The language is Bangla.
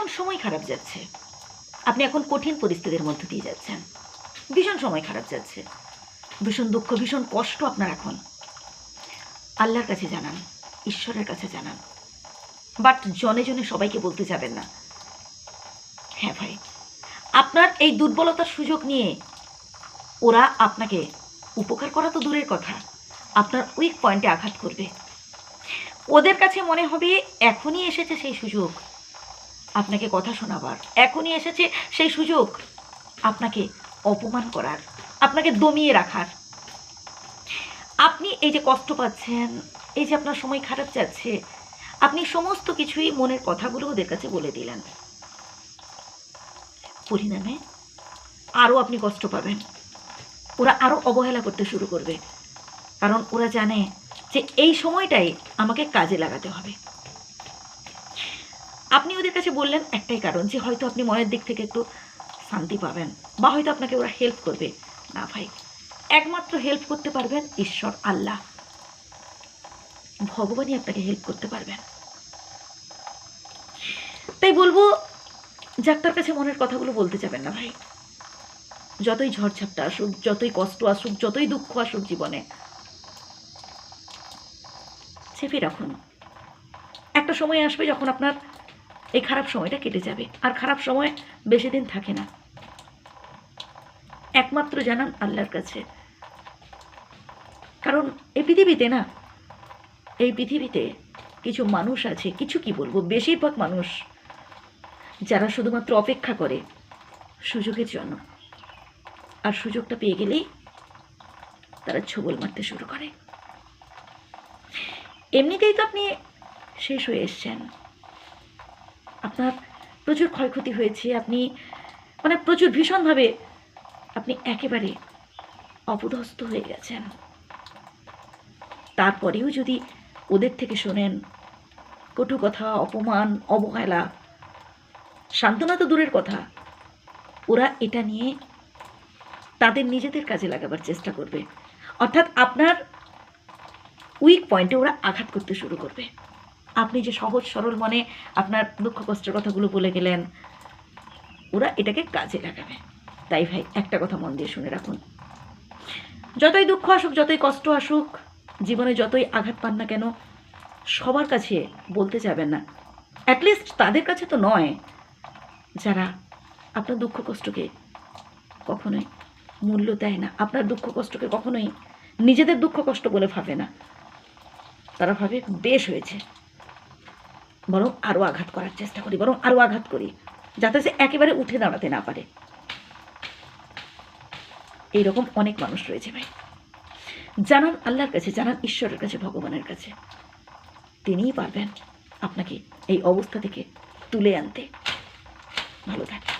এখন সময় খারাপ যাচ্ছে। আপনি এখন কঠিন পরিস্থিতির মধ্য দিয়ে যাচ্ছেন। ভীষণ সময় খারাপ যাচ্ছে। ভীষণ দুঃখ, ভীষণ কষ্ট আপনার এখন। আল্লাহর কাছে জানান, ঈশ্বরের কাছে জানান। বাট জনে জনে সবাইকে বলতে যাবেন না। হ্যাঁ ভাই, আপনার এই দুর্বলতার সুযোগ নিয়ে ওরা আপনাকে উপকার করা তো দূরের কথা। আপনার উইক পয়েন্টে আঘাত করবে। ওদের কাছে মনে হবে এখনই এসেছে সেই সুযোগ। আপনাকে কথা শোনাবার। এখনই এসেছে সেই সুযোগ। আপনাকে অপমান করার, আপনাকে দমিয়ে রাখার। আপনি এই যে কষ্ট পাচ্ছেন, এই যে আপনার সময় খারাপ যাচ্ছে, আপনি সমস্ত কিছুই মনের কথাগুলো ওদের কাছে বলে দিলেন। পরিণামে আরও আপনি কষ্ট পাবেন। ওরা আরও অবহেলা করতে শুরু করবে। কারণ ওরা জানে যে এই সময়টাই আমাকে কাজে লাগাতে হবে। আপনি ওদের কাছে বললেন একটাই কারণ যে হয়তো আপনি মনের দিক থেকে একটু শান্তি পাবেন বা হয়তো আপনাকে ওরা হেল্প করবে। না ভাই, একমাত্র হেল্প করতে পারবেন ঈশ্বর, আল্লাহ। ভগবানই আপনাকে হেল্প করতে পারবেন। তাই বলব, ডাক্তার কাছে মনের কথাগুলো বলতে যাবেন না ভাই। যতই ঝড়ঝাপটা আসুক, যতই কষ্ট আসুক, যতই দুঃখ আসুক জীবনে, চেপে রাখুন। একটা সময় আসবে যখন আপনার এই খারাপ সময়টা কেটে যাবে। আর খারাপ সময় বেশি দিন থাকে না। একমাত্র জানান আল্লাহর কাছে। কারণ এই পৃথিবীতে না, এই পৃথিবীতে কিছু মানুষ আছে, কিছু কি বলব, বেশিরভাগ মানুষ যারা শুধুমাত্র অপেক্ষা করে সুযোগের জন্য। আর সুযোগটা পেয়ে গেলেই তারা ছবল মারতে শুরু করে। এমনিতেই তো আপনি শেষ হয়ে এসছেন। আপনার প্রচুর ক্ষয়ক্ষতি হয়েছে, আপনি মানে প্রচুর ভীষণভাবে আপনি একেবারে অপদস্থ হয়ে গেছেন। তারপরেও যদি ওদের থেকে শোনেন, কটু কথা, অপমান, অবহেলা, সান্ত্বনা তো দূরের কথা, ওরা এটা নিয়ে তাদের নিজেদের কাজে লাগাবার চেষ্টা করবে। অর্থাৎ আপনার উইক পয়েন্টে ওরা আঘাত করতে শুরু করবে। আপনি যে সহজ সরল মনে আপনার দুঃখ কষ্টের কথাগুলো বলে গেলেন, ওরা এটাকে কাজে লাগাবে। তাই ভাই, একটা কথা মন দিয়ে শুনে রাখুন। যতই দুঃখ আসুক, যতই কষ্ট আসুক, জীবনে যতই আঘাত পান না কেন, সবার কাছে বলতে যাবেন না। অ্যাটলিস্ট তাদের কাছে তো নয়, যারা আপনার দুঃখ কষ্টকে কখনোই মূল্য দেয় না। আপনার দুঃখ কষ্টকে কখনোই নিজেদের দুঃখ কষ্ট বলে ভাবে না। তারা ভাবে বেশ হয়েছে। বরং আরও আঘাত করার চেষ্টা করি, বরং আরও আঘাত করি, যাতে সে একেবারে উঠে দাঁড়াতে না পারে। এইরকম অনেক মানুষ রয়েছে ভাই। জানান আল্লাহর কাছে, জানান ঈশ্বরের কাছে, ভগবানের কাছে। তিনিই পারবেন আপনাকে এই অবস্থা থেকে তুলে আনতে। ভালো থাকে